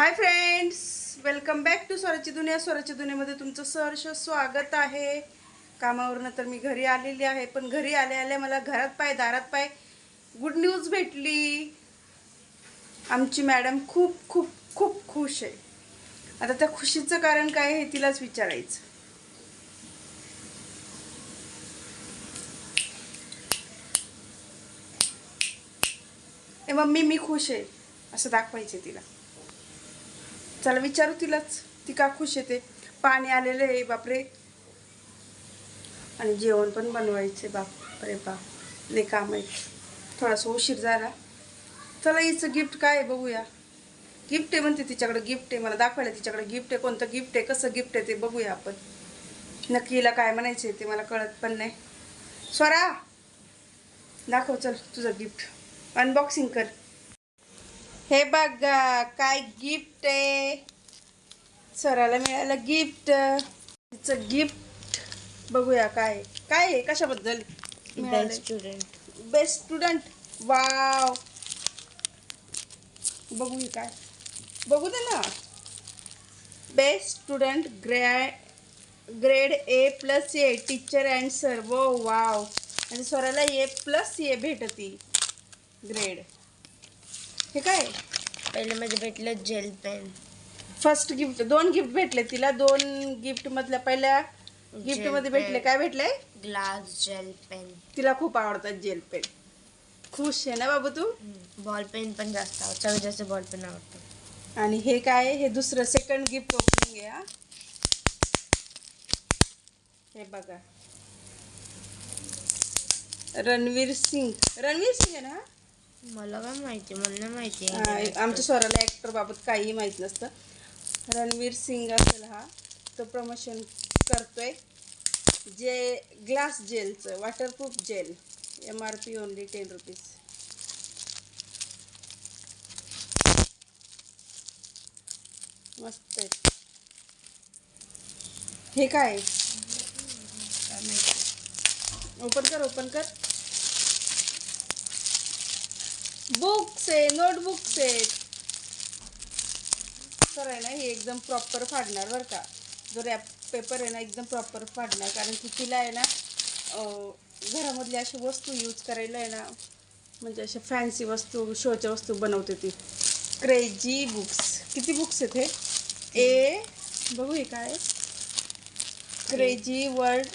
Hi friends welcome back to स्वराची दुनिया स्वराच्या दुनियामध्ये तुमचं सहर्ष स्वागत आहे. कामावरनं तर मी घरी आलेली आहे पण घरी आले आले मला घरात पाय दारात पाय गुड न्यूज भेटली. आमची मॅडम खूप खूप खूप खुश आहे. आता त्या खुशीचं कारण काय हे तिलाच विचारायचं. ए मम्मी मी खुश आहे. असं दाखवायचे तिला. चला विचारू तिलाच. ती का खुश येते पाणी आलेलं आहे बापरे. आणि जेवण पण बनवायचे बापरे बाप. ले काम आहे. थोडासा उशीर झाला. चला हिचं गिफ्ट काय आहे बघूया. गिफ्ट आहे म्हणते तिच्याकडे गिफ्ट आहे. मला दाखवायला तिच्याकडे गिफ्ट आहे. कोणतं गिफ्ट आहे कसं गिफ्ट आहे ते बघूया आपण. नक्की हिला काय म्हणायचं आहे ते मला कळत पण नाही. स्वरा! दाखव चल तुझं गिफ्ट अनबॉक्सिंग कर. हे बघा काय गिफ्ट आहे. सराला मिळालं गिफ्ट तिचं गिफ्ट बघूया काय. काय आहे? कशाबद्दल? Best student best student wow बघू हे काय. बघू दे ना. Best student ग्रॅ grade A plus A teacher and sir वो वाव आणि स्वराला ए प्लस ए भेटती. ग्रेड हे काय पहिले मध्ये भेटलं जेल पेन फर्स्ट गिफ्ट दोन गिफ्ट भेटले तिला. दोन गिफ्ट मधल्या पहिल्या गिफ्टमध्ये भेटले. काय भेटले? ग्लास जेल पेन तिला खूप आवडतात जेल पेन खुश आहे ना बाबू तू? बॉल पेन पण जास्त आवडतं. सगळ्यात जास्त बॉल पेन आवडतं. आणि हे काय? आहे? हे दुसरं सेकंड गिफ्ट ओपनिंग आहे हा. हे बघा. रणवीर सिंग. रणवीर सिंग आहे ना हा? मला काय माहिती मला नाही माहिती. आमच्या स्वराला ऍक्टर बाबत काही माहीत नसतं. रणवीर सिंग असेल हा तो प्रमोशन करतोय. जे glass जेलचं waterproof gel M R P only ten rupees मस्त आहे. हे काय ओपन कर ओपन कर. बुक्स आहे नोटबुक्स आहेत. तर आहे ना हे एकदम प्रॉपर फाडणार बरं का. जो रॅप पेपर आहे ना एकदम प्रॉपर फाडणार. कारण की तिला आहे ना घरामधल्या अशा वस्तू यूज करायला आहे ना म्हणजे अशा फॅन्सी वस्तू शोच्या वस्तू बनवते ती. क्रेजी बुक्स किती बुक्स आहेत हे? ए बघू हे काय? क्रेजी वर्ल्ड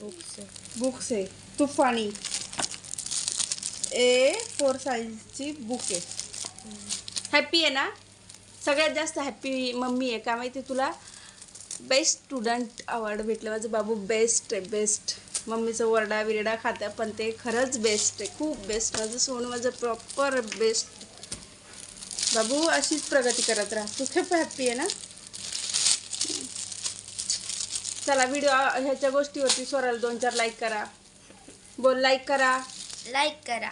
बुक्स बुक्स आहे. तुफानी. ए फोर साईजची बुक आहे. हॅप्पी आहे ना? सगळ्यात जास्त हॅप्पी मम्मी आहे का माहिती तुला? बेस्ट स्टुडंट अवॉर्ड भेटलं. माझं बाबू बेस्ट आहे बेस्ट मम्मीचं वरडा विरडा खातं पण ते खरंच बेस्ट आहे. खूप बेस्ट माझं सोनं माझं प्रॉपर बेस्ट बाबू अशीच प्रगती करत राहा. तू खूप हॅप्पी आहे ना? चला व्हिडिओ ह्याच्या गोष्टीवरती स्वराला दोन चार लाईक करा. बोल लाईक करा. लाईक करा.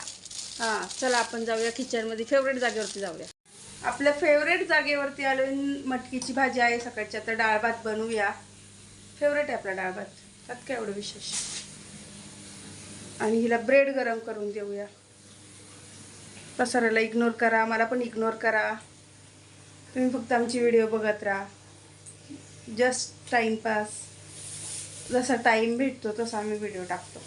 हां चला आपण जाऊया किचनमध्ये. फेवरेट जागेवरती जाऊया. आपल्या फेवरेट जागेवरती आलो मटकीची भाजी आहे सकाळची. आता डाळ भात बनवूया. फेवरेट आहे आपला डाळ भात. त्यात काय एवढं विशेष? आणि हिला ब्रेड गरम करून देऊया. पसाराला इग्नोर करा. मला पण इग्नोर करा. तुम्ही फक्त आमची व्हिडिओ बघत राहा. जस्ट टाईमपास जसा टाईम भेटतो तसा आम्ही व्हिडिओ टाकतो.